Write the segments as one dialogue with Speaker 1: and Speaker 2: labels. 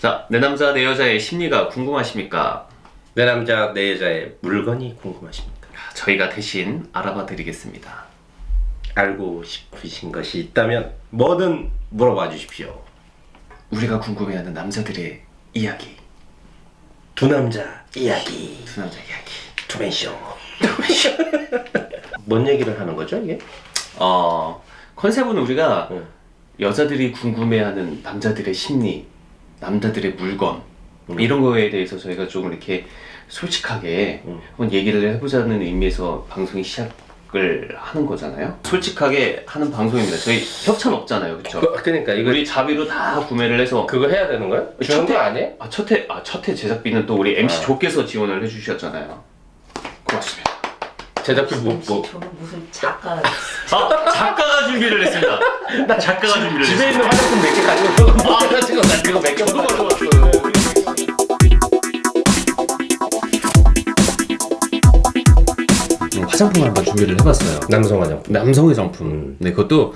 Speaker 1: 자, 내 남자 내 여자의 심리가 궁금하십니까?
Speaker 2: 내 남자 내 여자의 물건이 궁금하십니까?
Speaker 1: 저희가 대신 알아봐 드리겠습니다.
Speaker 2: 알고 싶으신 것이 있다면 뭐든 물어봐 주십시오.
Speaker 1: 우리가 궁금해하는 남자들의 이야기,
Speaker 2: 두 남자 이야기
Speaker 1: 두 남자 이야기.
Speaker 2: 투맨쇼. 뭔 얘기를 하는 거죠 이게?
Speaker 1: 어, 컨셉은 우리가
Speaker 2: 응.
Speaker 1: 여자들이 궁금해하는 남자들의 심리, 남자들의 물건
Speaker 2: 음.
Speaker 1: 이런 거에 대해서 저희가 좀 이렇게 솔직하게
Speaker 2: 음.
Speaker 1: 한번 얘기를 해보자는 의미에서 방송이 시작을 하는 거잖아요. 솔직하게 하는 방송입니다. 저희 협찬 없잖아요, 그렇죠?
Speaker 2: 그, 그러니까 이거
Speaker 1: 우리 자비로 다 구매를 해서
Speaker 2: 그거 해야 되는 거야? 주는 거 아니에요?
Speaker 1: 아, 첫회 아, 첫회 제작비는 또 우리 MC
Speaker 2: 아.
Speaker 1: 조께서 지원을 해주셨잖아요.
Speaker 2: 제작비 뭐, 뭐
Speaker 3: 저는 무슨 작가
Speaker 1: 아, 작가가 준비를 했습니다. 나 작가가 준비를
Speaker 2: 집에
Speaker 1: 했습니다.
Speaker 2: 있는 화장품 몇 개 가지고 아, 가지고 나 이거 몇개
Speaker 1: 저도
Speaker 2: 가지고
Speaker 1: 가져왔어요. 음, 화장품을 한번 준비를 해봤어요.
Speaker 2: 남성 화장품.
Speaker 1: 남성의 정품.
Speaker 2: 음.
Speaker 1: 네, 그것도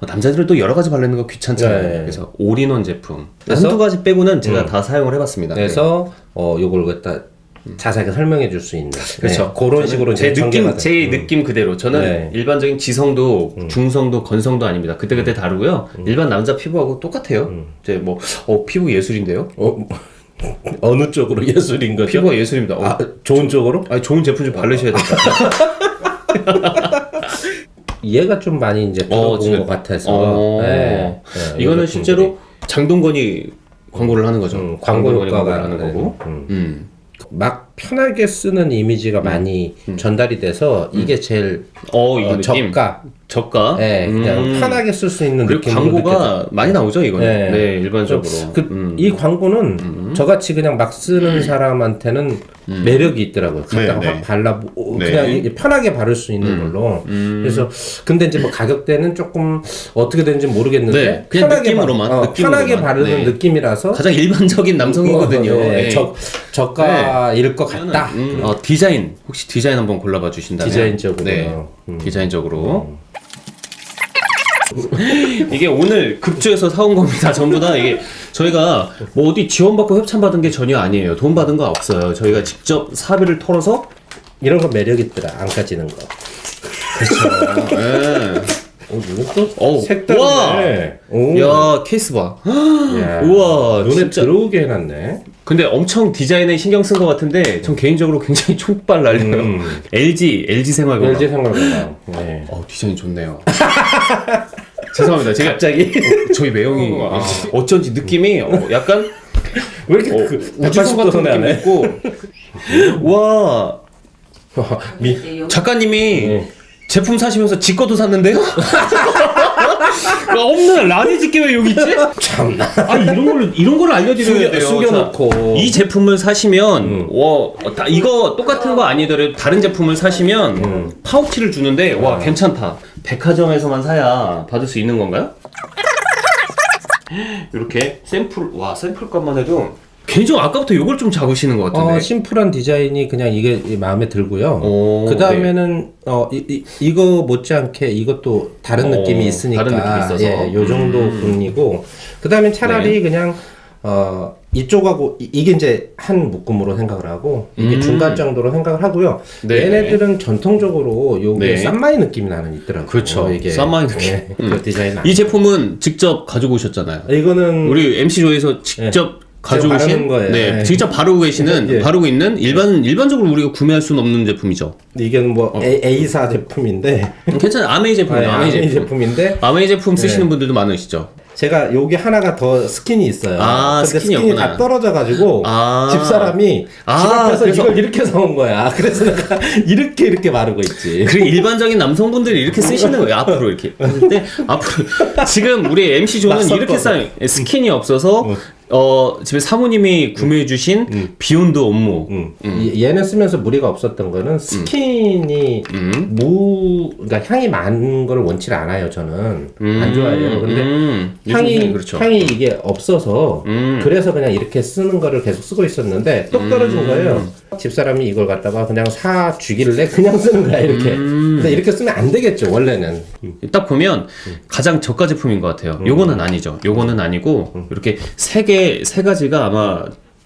Speaker 1: 남자들은 또 여러 가지 바르는 거 귀찮잖아요.
Speaker 2: 네.
Speaker 1: 그래서 올인원 제품.
Speaker 2: 그래서-
Speaker 1: 한두 가지 빼고는 제가
Speaker 2: 음.
Speaker 1: 다 사용을 해봤습니다.
Speaker 2: 그래서 어 요걸 갖다 자세하게 설명해 줄 수 있는
Speaker 1: 그렇죠.
Speaker 2: 네, 그런 식으로
Speaker 1: 제 느낌, 제
Speaker 2: 돼. 음.
Speaker 1: 느낌 그대로. 저는
Speaker 2: 네.
Speaker 1: 일반적인 지성도,
Speaker 2: 음.
Speaker 1: 중성도, 건성도 아닙니다. 그때 그때 다르고요. 일반 남자 피부하고 똑같아요.
Speaker 2: 음.
Speaker 1: 이제 뭐, 어 피부 예술인데요.
Speaker 2: 어, 어느 쪽으로 예술인 거죠?
Speaker 1: 피부가 예술입니다. 어,
Speaker 2: 아, 좋은 쪽으로?
Speaker 1: 아니, 좋은 제품 좀 바르셔야 될 것 같아요.
Speaker 2: 얘가 좀 많이 이제
Speaker 1: 어,
Speaker 2: 들어본
Speaker 1: 지금-
Speaker 2: 것 같아서.
Speaker 1: 어.
Speaker 2: 네, 네,
Speaker 1: 이거는. 실제로 장동건이 광고를 하는 거죠.
Speaker 2: 음, 광고 효과가
Speaker 1: 하는 거고.
Speaker 2: 음.
Speaker 1: 음.
Speaker 2: 막 편하게 쓰는 이미지가 많이 전달이 돼서 이게 제일
Speaker 1: 어, 이
Speaker 2: 어,
Speaker 1: 느낌.
Speaker 2: 저가,
Speaker 1: 저가.
Speaker 2: 예, 그냥
Speaker 1: 음.
Speaker 2: 편하게 쓸 수 있는
Speaker 1: 그리고
Speaker 2: 느낌으로
Speaker 1: 광고가
Speaker 2: 느껴져요.
Speaker 1: 많이 나오죠, 이거는.
Speaker 2: 네.
Speaker 1: 네, 일반적으로.
Speaker 2: 그,
Speaker 1: 음.
Speaker 2: 이 광고는 저같이 그냥 막 쓰는 사람한테는 매력이 있더라고요. 갖다가
Speaker 1: 네,
Speaker 2: 확
Speaker 1: 네.
Speaker 2: 발라 보-
Speaker 1: 네.
Speaker 2: 그냥 이- 편하게 바를 수 있는 걸로.
Speaker 1: 음.
Speaker 2: 그래서 근데 이제 뭐 가격대는 조금 어떻게 되는지 모르겠는데
Speaker 1: 네, 그냥 느낌으로만,
Speaker 2: 바, 어,
Speaker 1: 느낌으로만.
Speaker 2: 편하게 바르는
Speaker 1: 네.
Speaker 2: 느낌이라서
Speaker 1: 가장 일반적인 남성이거든요.
Speaker 2: 네,
Speaker 1: 네.
Speaker 2: 저, 저가일 것 같다.
Speaker 1: 음, 어, 디자인 혹시 디자인 한번 골라봐 주신다면
Speaker 2: 디자인적으로.
Speaker 1: 네,
Speaker 2: 음.
Speaker 1: 디자인적으로 이게 오늘 급주에서 사온 겁니다. 전부 다 이게 저희가 뭐 어디 지원받고 협찬받은 게 전혀 아니에요. 돈 받은 거 없어요. 저희가 직접 사비를 털어서
Speaker 2: 이런 거 매력 있더라. 안 까지는 거.
Speaker 1: 그렇죠. 네.
Speaker 2: 어, 이것도
Speaker 1: 어우,
Speaker 2: 색다르네. 오.
Speaker 1: 야 케이스 봐.
Speaker 2: 야,
Speaker 1: 우와,
Speaker 2: 눈에
Speaker 1: 진짜.
Speaker 2: 들어오게 해놨네.
Speaker 1: 근데 엄청 디자인에 신경 쓴 것 같은데 전 개인적으로 굉장히 촉발 날려요.
Speaker 2: 음.
Speaker 1: LG LG 생활건강.
Speaker 2: LG 생활건강. 네.
Speaker 1: 어 디자인 좋네요. 죄송합니다. 제가
Speaker 2: 갑자기
Speaker 1: 저희 매형이
Speaker 2: 어, 아.
Speaker 1: 어쩐지 느낌이 어, 약간
Speaker 2: 왜 이렇게
Speaker 1: 어,
Speaker 2: 그
Speaker 1: 우주선
Speaker 2: 180도
Speaker 1: 같은 느낌이
Speaker 2: 하네.
Speaker 1: 있고 와
Speaker 2: 미,
Speaker 1: 작가님이
Speaker 2: 네.
Speaker 1: 제품 사시면서 지 것도 샀는데요? 야, 없는 라니지게 왜 여기 있지?
Speaker 2: 참나.
Speaker 1: 아 이런 걸 이런 걸 알려드려야 돼요.
Speaker 2: 숨겨놓고.
Speaker 1: 자, 이 제품을 사시면
Speaker 2: 음.
Speaker 1: 와 어, 다, 이거 똑같은 거 아니더라도 다른 제품을 사시면
Speaker 2: 음.
Speaker 1: 파우치를 주는데 와
Speaker 2: 아.
Speaker 1: 괜찮다. 백화점에서만 사야 받을 수 있는 건가요? 이렇게 샘플 와 샘플값만 해도 개인적으로 아까부터 이걸 좀 잡으시는 것 같은데.
Speaker 2: 어, 심플한 디자인이 그냥 이게 이 마음에 들고요.
Speaker 1: 오,
Speaker 2: 그 다음에는 어, 이, 이, 이 거 못지않게 이것도 다른
Speaker 1: 어,
Speaker 2: 느낌이 있으니까
Speaker 1: 다른 느낌이 있어서.
Speaker 2: 예, 요 정도
Speaker 1: 음.
Speaker 2: 분이고 그 다음에 차라리 그냥 어, 이쪽하고 이- 이게 이제 한 묶음으로 생각을 하고 이게
Speaker 1: 음.
Speaker 2: 중간 정도로 생각을 하고요.
Speaker 1: 네.
Speaker 2: 얘네들은 전통적으로 요게
Speaker 1: 네.
Speaker 2: 쌈마이 느낌이 나는 있더라고요.
Speaker 1: 그렇죠.
Speaker 2: 이게
Speaker 1: 쌈마이 느낌.
Speaker 2: 예,
Speaker 1: 음.
Speaker 2: 그 디자인.
Speaker 1: 이 제품은 직접 가지고 오셨잖아요.
Speaker 2: 이거는
Speaker 1: 우리 MC 조에서 직접 가지고
Speaker 2: 바르는
Speaker 1: 오신
Speaker 2: 거예요.
Speaker 1: 네,
Speaker 2: 예.
Speaker 1: 직접 바르고 계시는
Speaker 2: 예.
Speaker 1: 바르고 있는 일반 일반적으로 우리가 구매할 수는 없는 제품이죠.
Speaker 2: 이게 뭐
Speaker 1: 어.
Speaker 2: A, A사 제품인데
Speaker 1: 괜찮아요. 아메이 제품이에요.
Speaker 2: 아,
Speaker 1: 아메이
Speaker 2: 아메이
Speaker 1: 제품.
Speaker 2: 제품인데
Speaker 1: 아메이 제품 쓰시는
Speaker 2: 네.
Speaker 1: 분들도 많으시죠.
Speaker 2: 제가 여기 하나가 더 스킨이 있어요.
Speaker 1: 아,
Speaker 2: 근데
Speaker 1: 스킨이.
Speaker 2: 다 떨어져가지고
Speaker 1: 아.
Speaker 2: 집사람이
Speaker 1: 아,
Speaker 2: 집 앞에서
Speaker 1: 그래서-
Speaker 2: 이걸 이렇게 사온 거야. 그래서 내가 이렇게 이렇게 바르고 있지.
Speaker 1: 그리고 일반적인 남성분들이 이렇게 쓰시는 거예요. 앞으로 이렇게. 근데 앞으로 지금 우리 MC 조는 이렇게
Speaker 2: 거.
Speaker 1: 쌓여 스킨이 없어서 어, 집에 사모님이 구매해 주신 비욘드 업무.
Speaker 2: 음. 이- 얘는 쓰면서 무리가 없었던 거는 스킨이
Speaker 1: 음.
Speaker 2: 무 그러니까 향이 많은 걸 원치 않아요. 저는 안 좋아해요. 근데
Speaker 1: 음.
Speaker 2: 향이
Speaker 1: 그렇죠.
Speaker 2: 향이 이게 없어서
Speaker 1: 음.
Speaker 2: 그래서 그냥 이렇게 쓰는 거를 계속 쓰고 있었는데 똑 떨어진 거예요. 집사람이 이걸 갖다가 그냥 사 주길래 그냥 쓰는 거야 이렇게.
Speaker 1: 음.
Speaker 2: 근데 이렇게 쓰면 안 되겠죠 원래는.
Speaker 1: 딱 보면 가장 저가 제품인 것 같아요.
Speaker 2: 음.
Speaker 1: 요거는 아니죠. 요거는 아니고 이렇게 세 개 세 가지가 아마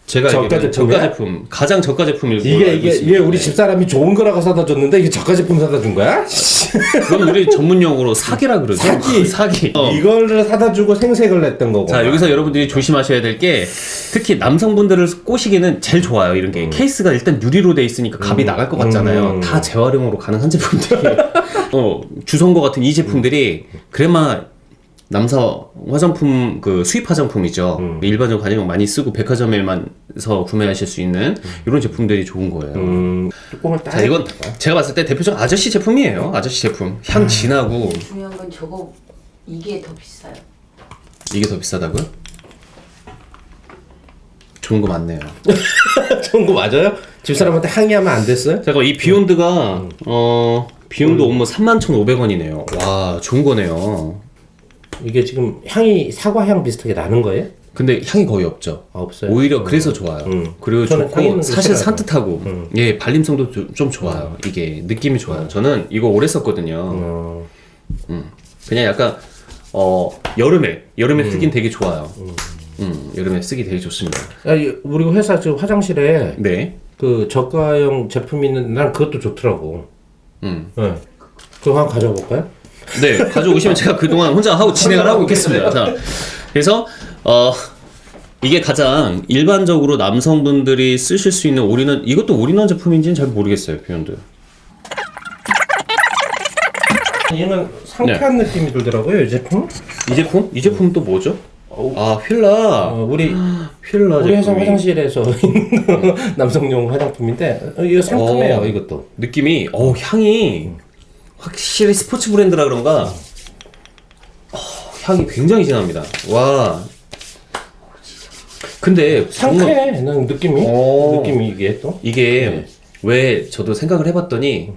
Speaker 1: 제가
Speaker 2: 저가 제품이야?
Speaker 1: 저가 제품 가장 저가 제품일 걸로
Speaker 2: 이게
Speaker 1: 알고
Speaker 2: 이게
Speaker 1: 있습니다.
Speaker 2: 이게 우리 집사람이 좋은 거라고 사다 줬는데 이게 저가 제품 사다 준 거야?
Speaker 1: 그건 우리 전문 용어로 사기라 그러죠.
Speaker 2: 사기.
Speaker 1: 사기. 어.
Speaker 2: 이거를 사다 주고 생색을 냈던 거고.
Speaker 1: 자 여기서 여러분들이 조심하셔야 될 게 특히 남성분들을 꼬시기는 제일 좋아요 이런 게 케이스가 일단 유리로 돼 있으니까 값이 나갈 것 같잖아요
Speaker 2: 음.
Speaker 1: 다 재활용으로 가능한 제품들이 어 주성거 같은 이 제품들이 그래마 남사 화장품 그 수입 화장품이죠 일반적으로 가장 많이 쓰고 백화점에만서 구매하실 수 있는 이런 제품들이 좋은 거예요
Speaker 2: 음, 뚜껑을 딱.
Speaker 1: 자 이건 제가 봤을 때 대표적 아저씨 제품이에요 아저씨 제품 향 진하고
Speaker 3: 중요한 건 저거 이게 더 비싸요.
Speaker 1: 이게 더 비싸다고요? 좋은 거 맞네요
Speaker 2: 좋은 거 맞아요? 집사람한테 항의하면 안 됐어요?
Speaker 1: 잠깐 이 비욘드가 어 비욘드 옴무 31,500원이네요. 와 좋은 거네요.
Speaker 2: 이게 지금 향이 사과 향 비슷하게 나는 거예요?
Speaker 1: 근데 향이 거의 없죠.
Speaker 2: 아, 없어요.
Speaker 1: 오히려 그래서 좋아요.
Speaker 2: 음.
Speaker 1: 그리고
Speaker 2: 저는
Speaker 1: 좋고
Speaker 2: 있는 거
Speaker 1: 사실
Speaker 2: 싫어해요. 음.
Speaker 1: 산뜻하고 예 발림성도 좀, 좀 좋아요. 이게 느낌이 좋아요. 저는 이거 오래 썼거든요.
Speaker 2: 어,
Speaker 1: 그냥 약간 어 여름에 여름에 쓰긴 되게 좋아요. 음 여름에 쓰기 되게 좋습니다.
Speaker 2: 야, 이- 우리 회사 저 화장실에
Speaker 1: 네.
Speaker 2: 그 저가형 제품 있는데 난 그것도 좋더라고.
Speaker 1: 음.
Speaker 2: 네. 그거 한번 가져볼까요?
Speaker 1: 네, 가져오시면 제가 그동안 혼자 하고 진행을 하고 있겠습니다. 자, 그래서 어 이게 가장 일반적으로 남성분들이 쓰실 수 있는 올인원 이것도 올인원 제품인지는 잘 모르겠어요, 비욘드.
Speaker 2: 얘는 상쾌한 느낌이 들더라고요, 이 제품.
Speaker 1: 이 제품? 이 제품 또 뭐죠? 아, 휠라.
Speaker 2: 어, 우리
Speaker 1: 휠라
Speaker 2: 우리 회사
Speaker 1: 제품이
Speaker 2: 화장실에서 있는 남성용 화장품인데 어, 이거 상큼해요,
Speaker 1: 어.
Speaker 2: 이것도.
Speaker 1: 느낌이 어 향이 확실히 스포츠 브랜드라 그런가 어, 향이 굉장히 진합니다. 와. 근데 정말
Speaker 2: 상쾌해, 난 느낌이.
Speaker 1: 어.
Speaker 2: 느낌이 이게 또.
Speaker 1: 이게 왜 저도 생각을 해봤더니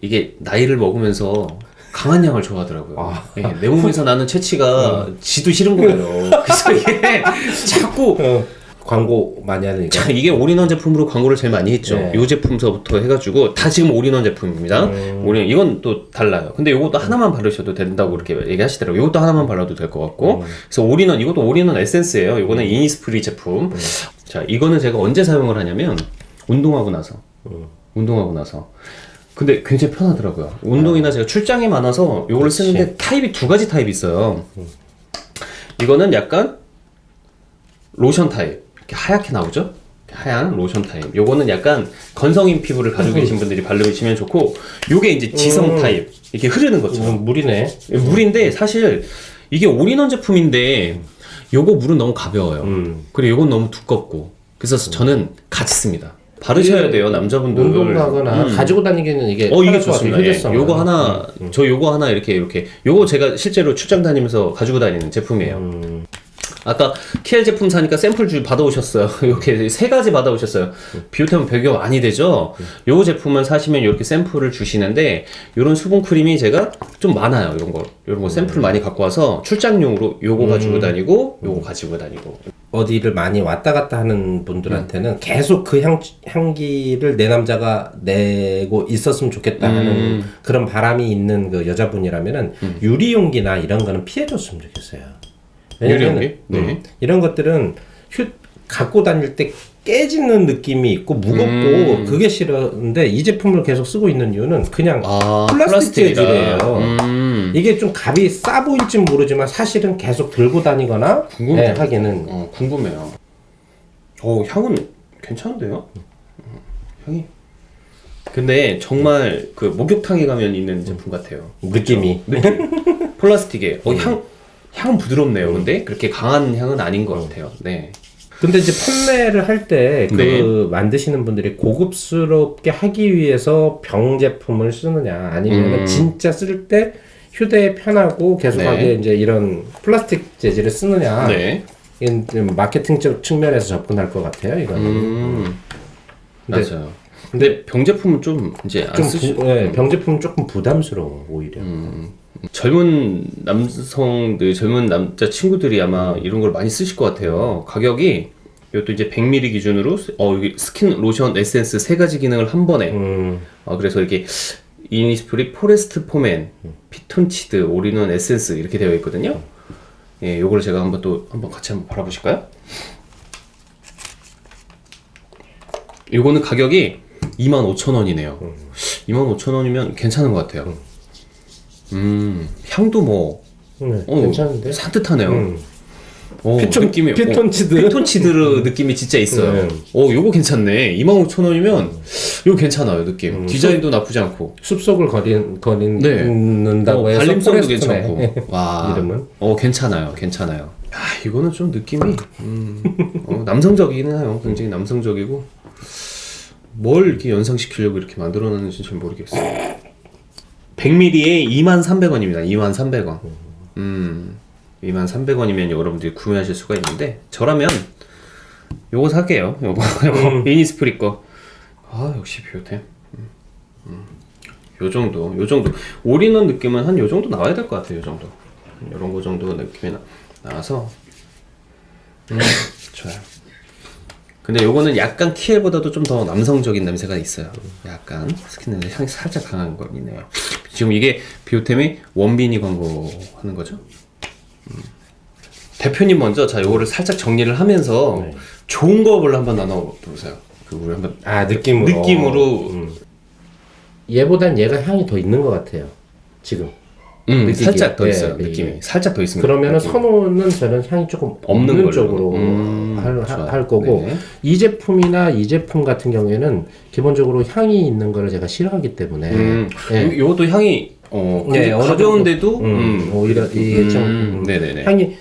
Speaker 1: 이게 나이를 먹으면서 강한 향을 좋아하더라고요.
Speaker 2: 아.
Speaker 1: 예, 내 몸에서 나는 채취가 지도 싫은 거예요. 그래서 이게 자꾸
Speaker 2: 어, 광고 많이 하는 이거.
Speaker 1: 자, 이게 올인원 제품으로 광고를 제일 많이 했죠.
Speaker 2: 네.
Speaker 1: 이 제품서부터 해가지고 다 지금 올인원 제품입니다.
Speaker 2: 음.
Speaker 1: 올인 이건 또 달라요. 근데 이것도 하나만 바르셔도 된다고 이렇게 얘기하시더라고요. 이것도 하나만 발라도 될것
Speaker 2: 음.
Speaker 1: 같고. 그래서 올인원 이것도 올인원 에센스예요. 이거는 이니스프리 제품.
Speaker 2: 음.
Speaker 1: 자, 이거는 제가 언제 사용을 하냐면 운동하고 나서.
Speaker 2: 음.
Speaker 1: 운동하고 나서. 근데 굉장히 편하더라고요. 운동이나 제가 출장이 많아서 이걸 쓰는데 타입이 두 가지 타입이 있어요. 이거는 약간 로션 타입 이렇게 하얗게 나오죠? 하얀 로션 타입. 요거는 약간 건성인 피부를 가지고 계신 분들이 바르시면 좋고, 요게 이제 지성
Speaker 2: 음.
Speaker 1: 타입 이렇게 흐르는 거죠.
Speaker 2: 이건 물이네.
Speaker 1: 물인데 사실 이게 올인원 제품인데 요거 물은 너무 가벼워요.
Speaker 2: 음.
Speaker 1: 그리고 요건 너무 두껍고. 그래서 저는 같이 씁니다. 바르셔야 돼요, 남자분들.
Speaker 2: 운동 가거나
Speaker 1: 음.
Speaker 2: 가지고 다니기는 이게
Speaker 1: 어 이게 좋습니다. 예. 요거 하나
Speaker 2: 음.
Speaker 1: 저 요거 하나 이렇게 이렇게 요거 제가 실제로 출장 다니면서 가지고 다니는 제품이에요.
Speaker 2: 음.
Speaker 1: 아까 KL 제품 사니까 샘플 주 받아오셨어요. 이렇게 세 가지 받아오셨어요. 비오템은 비교가 많이 되죠. 요 제품을 사시면 이렇게 샘플을 주시는데 이런 수분 크림이 제가 좀 많아요. 이런 거 이런 거 샘플 많이 갖고 와서 출장용으로 요거 가지고 다니고 요거 가지고 다니고.
Speaker 2: 어디를 많이 왔다 갔다 하는 분들한테는
Speaker 1: 음.
Speaker 2: 계속 그 향, 향기를 내 남자가 내고 있었으면 좋겠다 하는
Speaker 1: 음.
Speaker 2: 그런 바람이 있는 그 여자분이라면은 유리용기나 이런 거는 피해줬으면 좋겠어요. 왜냐면은,
Speaker 1: 유리용기? 네.
Speaker 2: 음, 이런 것들은 휴, 갖고 다닐 때 깨지는 느낌이 있고 무겁고
Speaker 1: 음.
Speaker 2: 그게 싫은데 이 제품을 계속 쓰고 있는 이유는 그냥
Speaker 1: 아
Speaker 2: 플라스틱. 재질이에요.
Speaker 1: 음.
Speaker 2: 이게 좀 값이 싸 보일진 모르지만 사실은 계속 들고 다니거나
Speaker 1: 궁금해요.
Speaker 2: 네, 하기는
Speaker 1: 어, 궁금해요. 어, 향은 괜찮은데요? 음, 향이. 근데 정말 그 목욕탕에 가면 있는 제품 같아요.
Speaker 2: 느낌이
Speaker 1: 느낌. 플라스틱에. 어,
Speaker 2: 음.
Speaker 1: 향, 향은 부드럽네요. 근데 그렇게 강한 향은 아닌 것 같아요. 네.
Speaker 2: 근데 이제 판매를 할 때 그
Speaker 1: 네.
Speaker 2: 만드시는 분들이 고급스럽게 하기 위해서 병 제품을 쓰느냐 아니면
Speaker 1: 음.
Speaker 2: 진짜 쓸 때 휴대에 편하고 계속하게
Speaker 1: 네.
Speaker 2: 이제 이런 플라스틱 재질을 쓰느냐
Speaker 1: 네.
Speaker 2: 이건 좀 마케팅적 측면에서 접근할 것 같아요 이거는
Speaker 1: 음.
Speaker 2: 근데-
Speaker 1: 맞아요. 근데 병 제품은 좀 이제 안
Speaker 2: 좀
Speaker 1: 쓰시.
Speaker 2: 부, 예, 병 제품은 조금 부담스러워 오히려
Speaker 1: 음. 젊은 남성들, 젊은 남자 친구들이 아마 이런 걸 많이 쓰실 것 같아요. 가격이 이것도 이제 100ml 기준으로 어 여기 스킨 로션 에센스 세 가지 기능을 한 번에
Speaker 2: 음,
Speaker 1: 어, 그래서 이렇게 이니스프리 포레스트 포맨, 피톤치드, 올인원 에센스 이렇게 되어 있거든요. 예, 요걸 제가 한번 또 한번 같이 한번 바라보실까요? 요거는 가격이 25,000원이네요. 25,000원이면 괜찮은 것 같아요. 음, 향도 뭐
Speaker 2: 네,
Speaker 1: 어,
Speaker 2: 괜찮은데?
Speaker 1: 산뜻하네요.
Speaker 2: 음.
Speaker 1: 어,
Speaker 2: 피톤-
Speaker 1: 느낌이
Speaker 2: 피톤치드?
Speaker 1: 어, 피톤치드 느낌이 진짜 있어요.
Speaker 2: 네.
Speaker 1: 어, 요거 괜찮네. 25,000원이면 요거 괜찮아요, 느낌. 디자인도 나쁘지 않고.
Speaker 2: 숲속을 거린 거린다고
Speaker 1: 네. 어,
Speaker 2: 해서
Speaker 1: 발림성도
Speaker 2: 포레스트네.
Speaker 1: 괜찮고. 와.
Speaker 2: 이름은?
Speaker 1: 어, 괜찮아요. 괜찮아요. 아, 이거는 좀 느낌이 음, 어, 남성적이긴 해요. 굉장히 남성적이고 뭘 이렇게 연상시키려고 이렇게 만들어 놨는지 잘 모르겠어요. 100ml에 23,300원입니다. 23,300원. 음. 23,300원이면 여러분들이 구매하실 수가 있는데 저라면 요거 살게요. 요거 요거 이니스프리 거. 아, 역시 비오템. 요 정도, 요 정도. 올인원 느낌은 한 요 정도 나와야 될 것 같아요, 요 정도. 요런 거 정도 느낌이 나, 나와서. 음, 좋아요. 근데 요거는 약간 키엘보다도 좀 더 남성적인 냄새가 있어요. 약간 스킨 냄새 향이 살짝 강한 거이네요. 지금 이게 비오템이 원빈이 광고 하는 거죠? 음. 대표님 먼저 자 요거를 살짝 정리를 하면서
Speaker 2: 네.
Speaker 1: 좋은 거를 한번 나눠 보세요. 그 우리 한번
Speaker 2: 아 느낌으로.
Speaker 1: 느낌으로
Speaker 2: 음. 얘보단 얘가 향이 더 있는 것 같아요. 지금.
Speaker 1: 음,
Speaker 2: 느끼기에.
Speaker 1: 살짝 더
Speaker 2: 네,
Speaker 1: 있어요
Speaker 2: 네,
Speaker 1: 느낌이
Speaker 2: 네.
Speaker 1: 살짝 더 있습니다. 느낌이.
Speaker 2: 선호는 저는 향이 조금
Speaker 1: 없는
Speaker 2: 없는. 쪽으로
Speaker 1: 음,
Speaker 2: 할,
Speaker 1: 좋아요.
Speaker 2: 할 거고
Speaker 1: 네.
Speaker 2: 이 제품이나 이 제품 같은 경우에는 기본적으로 향이 있는 거를 제가 싫어하기 때문에
Speaker 1: 음,
Speaker 2: 예.
Speaker 1: 요- 요것도 향이 어
Speaker 2: 네,
Speaker 1: 가벼운데도
Speaker 2: 음,
Speaker 1: 음,
Speaker 2: 오히려 이게 좀
Speaker 1: 음.
Speaker 2: 향이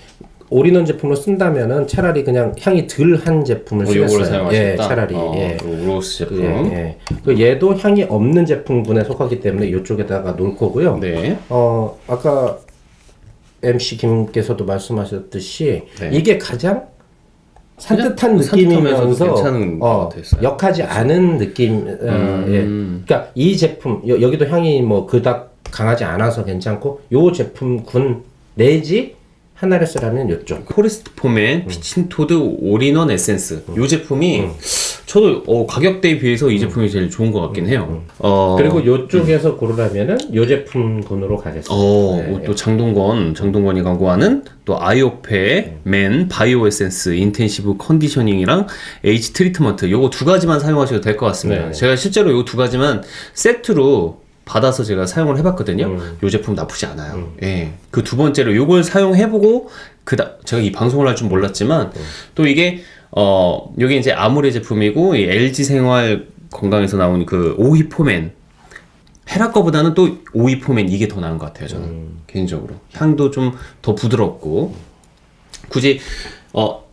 Speaker 2: 올인원 제품으로 쓴다면은 차라리 그냥 향이 덜 한 제품을
Speaker 1: 어,
Speaker 2: 쓰겠어요. 예, 차라리
Speaker 1: 어,
Speaker 2: 예.
Speaker 1: 로스
Speaker 2: 그,
Speaker 1: 제품.
Speaker 2: 예, 예. 그 얘도 향이 없는 제품군에 속하기 때문에 이쪽에다가 놓을 거고요.
Speaker 1: 네.
Speaker 2: 어 아까 MC 김께서도 말씀하셨듯이
Speaker 1: 네.
Speaker 2: 이게 가장 산뜻한 느낌이면서
Speaker 1: 괜찮은 것
Speaker 2: 어,
Speaker 1: 같았어요.
Speaker 2: 역하지 않은 느낌. 어,
Speaker 1: 음.
Speaker 2: 예. 그러니까 이 제품 여, 여기도 향이 뭐 그닥 강하지 않아서 괜찮고 요 제품군 내지 하나를 쓰라면 요쪽.
Speaker 1: 포레스트 포맨 피친토드 올인원 에센스. 요 제품이 저도 어, 가격대에 비해서 이 제품이 제일 좋은 것 같긴 해요. 어,
Speaker 2: 그리고 요쪽에서 고르라면은 요 제품군으로 가겠습니다.
Speaker 1: 어,
Speaker 2: 네,
Speaker 1: 또 장동건, 장동건이 광고하는 또 아이오페, 맨, 바이오 에센스, 인텐시브 컨디셔닝이랑 에이지 트리트먼트. 요거 두 가지만 사용하셔도 될 것 같습니다.
Speaker 2: 네.
Speaker 1: 제가 실제로 요 두 가지만 세트로 받아서 제가 사용을 해봤거든요.
Speaker 2: 음.
Speaker 1: 요 제품 나쁘지 않아요. 예. 그 두 번째로 요걸 사용해보고 그다 제가 이 방송을 할 줄 몰랐지만
Speaker 2: 음.
Speaker 1: 또 이게 어 여기 이제 아무레 제품이고 이 LG 생활 건강에서 나온 그 오히포맨 헤라 거보다는 또 오이포맨 이게 더 나은 것 같아요 저는
Speaker 2: 음.
Speaker 1: 개인적으로 향도 좀 더 부드럽고 굳이 어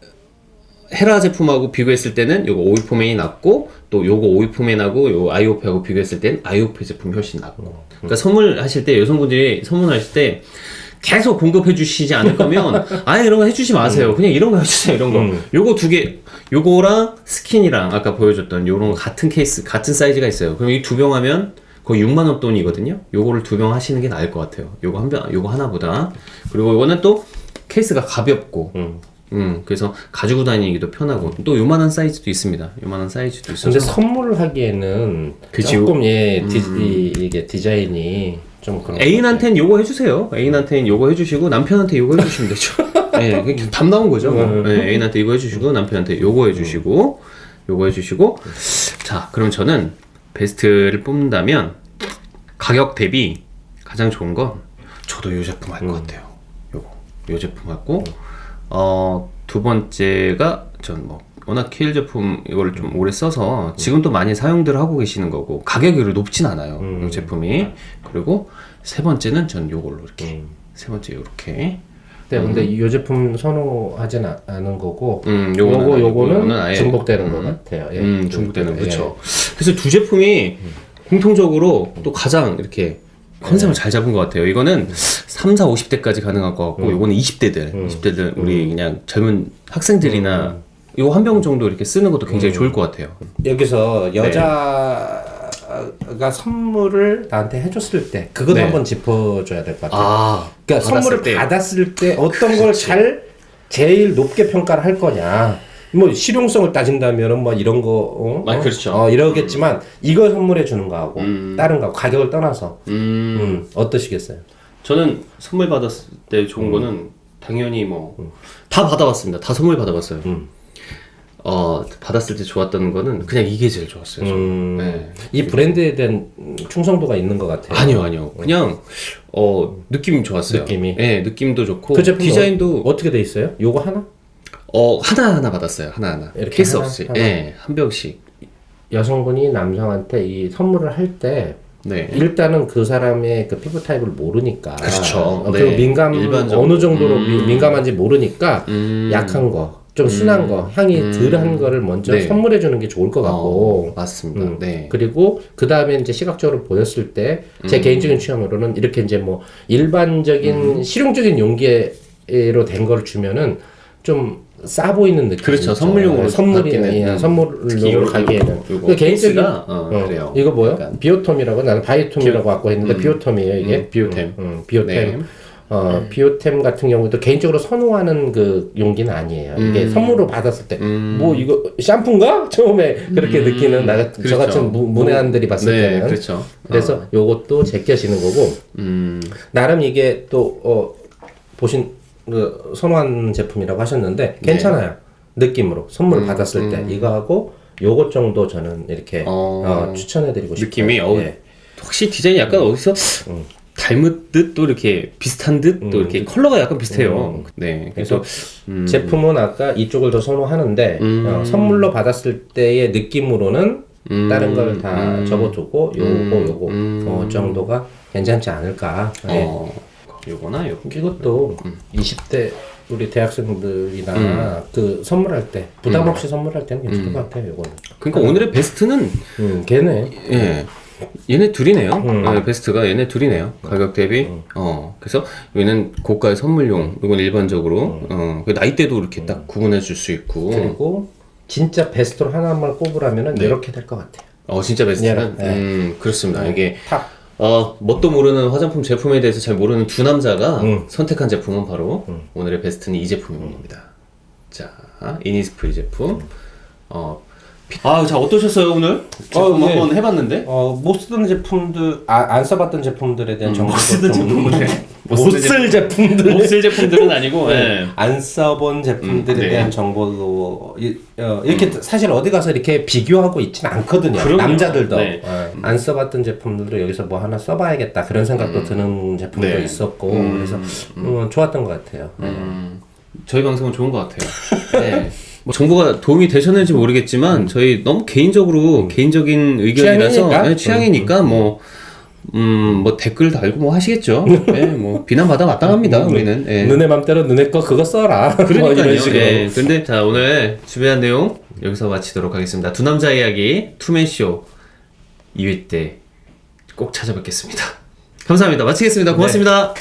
Speaker 1: 헤라 제품하고 비교했을 때는 요거 오이포맨이 낫고 또 요거 오이포맨하고 요 아이오페하고 비교했을 때는 아이오페 제품이 훨씬 낫고 그러니까 선물하실 때 여성분들이 선물하실 때 계속 공급해 주시지 않을 거면 아예 이런 거 해주지 마세요 그냥 이런 거 해주세요 이런 거
Speaker 2: 음.
Speaker 1: 요거 두 개 요거랑 스킨이랑 아까 보여줬던 요런 거 같은 케이스 같은 사이즈가 있어요 그럼 이 두 병 하면 거의 6만 원 돈이거든요. 요거를 두 병 하시는 게 나을 것 같아요. 요거 한 병, 요거 하나보다. 그리고 요거는 또 케이스가 가볍고,
Speaker 2: 음.
Speaker 1: 음, 그래서 가지고 다니기도 편하고, 또 요만한 사이즈도 있습니다. 요만한 사이즈도 있어서.
Speaker 2: 근데 선물을 하기에는
Speaker 1: 그치.
Speaker 2: 조금 예 디, 이, 이게 디자인이 좀 그런 것
Speaker 1: 애인한테는 요거 해주세요. 애인한테는 요거 해주시고, 남편한테 요거 해주시면 되죠. 예, 그게 답 나온 거죠. 뭐.
Speaker 2: 음.
Speaker 1: 예, 애인한테 이거 해주시고, 남편한테 요거 해주시고, 요거 해주시고. 자, 그럼 저는 베스트를 뽑는다면, 가격 대비 가장 좋은 건, 저도 요 제품 할 것 같아요. 요거. 요 제품 하고, 어, 두 번째가, 전 뭐, 워낙 케일 제품 이거를 좀 오래 써서 지금도 많이 사용들 하고 계시는 거고 가격이 높진 않아요
Speaker 2: 음.
Speaker 1: 이 제품이 그리고 세 번째는 전 요걸로 이렇게
Speaker 2: 음.
Speaker 1: 세 번째 요렇게
Speaker 2: 네, 근데 이 제품 선호하진 않- 않은 거고
Speaker 1: 음
Speaker 2: 요거
Speaker 1: 요거는
Speaker 2: 요거는
Speaker 1: 아예
Speaker 2: 중복되는
Speaker 1: 음,
Speaker 2: 것 같아요. 예.
Speaker 1: 음 중복되는
Speaker 2: 예.
Speaker 1: 그렇죠 그래서 두 제품이 공통적으로 또 가장 이렇게 컨셉을 잘 잡은 것 같아요. 이거는 3, 4, 50대까지 가능할 것 같고, 이거는 20대들, 20대들, 우리 그냥 젊은 학생들이나 이거 한 병 정도 이렇게 쓰는 것도 굉장히 좋을 것 같아요.
Speaker 2: 여기서 여자가 선물을 나한테 해줬을 때 그것도
Speaker 1: 네.
Speaker 2: 한번 짚어줘야 될 것 같아요.
Speaker 1: 아,
Speaker 2: 그러니까
Speaker 1: 받았을
Speaker 2: 선물을
Speaker 1: 때.
Speaker 2: 받았을 때 어떤 걸 잘 제일 높게 평가를 할 거냐. 뭐 실용성을 따진다면은 뭐 이런 거 어?
Speaker 1: 아, 그렇죠.
Speaker 2: 어, 이러겠지만 이걸 선물해 주는 거하고
Speaker 1: 음.
Speaker 2: 다른 거 가격을 떠나서
Speaker 1: 음,
Speaker 2: 음, 어떠시겠어요?
Speaker 1: 저는 선물 받았을 때 좋은 거는 당연히 뭐 다 받아봤습니다. 다 선물 받아봤어요.
Speaker 2: 음.
Speaker 1: 어 받았을 때 좋았던 거는 그냥 이게 제일 좋았어요. 저는.
Speaker 2: 음.
Speaker 1: 네.
Speaker 2: 이 브랜드에 대한 충성도가 있는 것 같아요.
Speaker 1: 아니요, 아니요. 그냥 어 느낌 좋았어요.
Speaker 2: 느낌이?
Speaker 1: 네, 느낌도 좋고
Speaker 2: 그 제품
Speaker 1: 디자인도
Speaker 2: 어떻게 돼 있어요? 요거 하나?
Speaker 1: 어 하나 하나 받았어요. 하나 하나.
Speaker 2: 이렇게
Speaker 1: 케이스
Speaker 2: 하나,
Speaker 1: 없이.
Speaker 2: 하나?
Speaker 1: 네, 한 병씩.
Speaker 2: 여성분이 남성한테 이 선물을 할 때
Speaker 1: 네.
Speaker 2: 일단은 그 사람의 그 피부 타입을 모르니까
Speaker 1: 그렇죠.
Speaker 2: 어, 그리고
Speaker 1: 네.
Speaker 2: 민감
Speaker 1: 일반적으로.
Speaker 2: 어느 정도로
Speaker 1: 음.
Speaker 2: 미- 민감한지 모르니까
Speaker 1: 음.
Speaker 2: 약한 거, 좀 순한 거, 향이
Speaker 1: 음.
Speaker 2: 덜한 거를 먼저
Speaker 1: 네.
Speaker 2: 선물해 주는 게 좋을 것 같고
Speaker 1: 어, 맞습니다.
Speaker 2: 음.
Speaker 1: 네.
Speaker 2: 그리고 그 다음에 이제 시각적으로 보였을 때 제
Speaker 1: 음.
Speaker 2: 개인적인 취향으로는 이렇게 이제 뭐 일반적인 실용적인 용기로 된 걸 주면은 좀 싸 보이는 느낌.
Speaker 1: 그렇죠. 선물용으로
Speaker 2: 선물이
Speaker 1: 받기는,
Speaker 2: 예,
Speaker 1: 음. 요거,
Speaker 2: 가기에는.
Speaker 1: 요거, 요거
Speaker 2: 그 개인적인
Speaker 1: 어,
Speaker 2: 어,
Speaker 1: 그래요.
Speaker 2: 이거 뭐요?
Speaker 1: 약간.
Speaker 2: 비오톰이라고 나는 바이톰이라고 갖고 했는데 비오톰이에요 이게.
Speaker 1: 음, 비오템.
Speaker 2: 음, 음, 비오템.
Speaker 1: 네.
Speaker 2: 어, 비오템 같은 경우도 개인적으로 선호하는 그 용기는 아니에요. 이게
Speaker 1: 음.
Speaker 2: 선물로 받았을 때,
Speaker 1: 음.
Speaker 2: 뭐 이거 샴푸인가? 처음에 그렇게
Speaker 1: 음.
Speaker 2: 느끼는 나, 저
Speaker 1: 그렇죠.
Speaker 2: 같은 무- 문외한들이 봤을
Speaker 1: 네,
Speaker 2: 때는.
Speaker 1: 그렇죠.
Speaker 2: 그래서 요것도 제껴지는 거고,
Speaker 1: 음.
Speaker 2: 나름 이게 또, 어, 보신, 그, 선호한 제품이라고 하셨는데, 괜찮아요. 느낌으로. 선물을
Speaker 1: 네. 음,
Speaker 2: 받았을 때.
Speaker 1: 음.
Speaker 2: 이거하고 요것 정도 저는 이렇게,
Speaker 1: 어.
Speaker 2: 어, 추천해드리고 싶어요.
Speaker 1: 느낌이 어우,
Speaker 2: 예.
Speaker 1: 혹시 디자인이 약간 어디서
Speaker 2: 음.
Speaker 1: 닮은 듯 또 이렇게 비슷한 듯또
Speaker 2: 음.
Speaker 1: 이렇게 컬러가 약간 비슷해요. 네.
Speaker 2: 그래서
Speaker 1: 그래서 음.
Speaker 2: 제품은 아까 이쪽을 더 선호하는데
Speaker 1: 음.
Speaker 2: 어, 선물로 받았을 때의 느낌으로는
Speaker 1: 음.
Speaker 2: 다른 걸다
Speaker 1: 음.
Speaker 2: 적어두고 요거
Speaker 1: 음.
Speaker 2: 요거
Speaker 1: 음.
Speaker 2: 어, 정도가 괜찮지 않을까 네.
Speaker 1: 어. 요거나 요거.
Speaker 2: 이것도
Speaker 1: 음.
Speaker 2: 20대 우리 대학생들이나 그 선물할 때 부담 없이 선물할 때는 괜찮을
Speaker 1: 음.
Speaker 2: 것 같아요 요거는
Speaker 1: 그러니까 오늘의 베스트는
Speaker 2: 음, 걔네
Speaker 1: 예. 얘네 둘이네요.
Speaker 2: 음.
Speaker 1: 네, 베스트가 얘네 둘이네요. 가격 대비. 어. 그래서 얘는 고가의 선물용, 이건 일반적으로. 어. 그 나이대도 이렇게 딱 구분해 줄 수 있고.
Speaker 2: 그리고 진짜 베스트로 하나만 꼽으라면은
Speaker 1: 네.
Speaker 2: 이렇게 될 것 같아요
Speaker 1: 어, 진짜 베스트는.
Speaker 2: 네.
Speaker 1: 음, 그렇습니다. 이게
Speaker 2: 탑
Speaker 1: 어, 뭣도 모르는 화장품 제품에 대해서 잘 모르는 두 남자가
Speaker 2: 음.
Speaker 1: 선택한 제품은 바로 오늘의 베스트는 이 제품입니다. 자, 이니스프리 제품. 어, 피- 아, 자 어떠셨어요 오늘? 제품
Speaker 2: 네.
Speaker 1: 한번 해봤는데.
Speaker 2: 어, 못 쓰던 제품들, 아, 안 써봤던 제품들에 대한 정보도
Speaker 1: 못 쓰던
Speaker 2: 좀-
Speaker 1: 제품은 해.
Speaker 2: 못못
Speaker 1: 쓰던
Speaker 2: 쓸 제품들.
Speaker 1: 못쓸 제품들은 아니고. 예.
Speaker 2: 안 써본 제품들에
Speaker 1: 음, 네.
Speaker 2: 대한 정보도 이, 어, 이렇게 사실 어디 가서 이렇게 비교하고 있진 않거든요.
Speaker 1: 그럼요.
Speaker 2: 남자들도
Speaker 1: 네.
Speaker 2: 어, 안 써봤던 제품들도 여기서 뭐 하나 써봐야겠다 그런 생각도 드는 제품도
Speaker 1: 네.
Speaker 2: 있었고
Speaker 1: 음,
Speaker 2: 그래서 음, 좋았던 것 같아요.
Speaker 1: 음, 저희 방송은 좋은 것 같아요. 네. 뭐 정보가 도움이 되셨는지 모르겠지만 저희 너무 개인적으로 개인적인 의견이라서
Speaker 2: 취향이니까?
Speaker 1: 네, 취향이니까 뭐. 음, 뭐 댓글 달고 뭐 하시겠죠. 네, 뭐 비난 받아 마땅합니다. 우리는. 예.
Speaker 2: 눈의 맘대로 눈의 거 그거 써라. 뭐
Speaker 1: 그러니까요.
Speaker 2: 이런 식으로.
Speaker 1: 예. 근데 자 오늘 준비한 내용 여기서 마치도록 하겠습니다. 두 남자 이야기 투맨쇼 2회 때 꼭 찾아뵙겠습니다. 감사합니다. 마치겠습니다. 고맙습니다.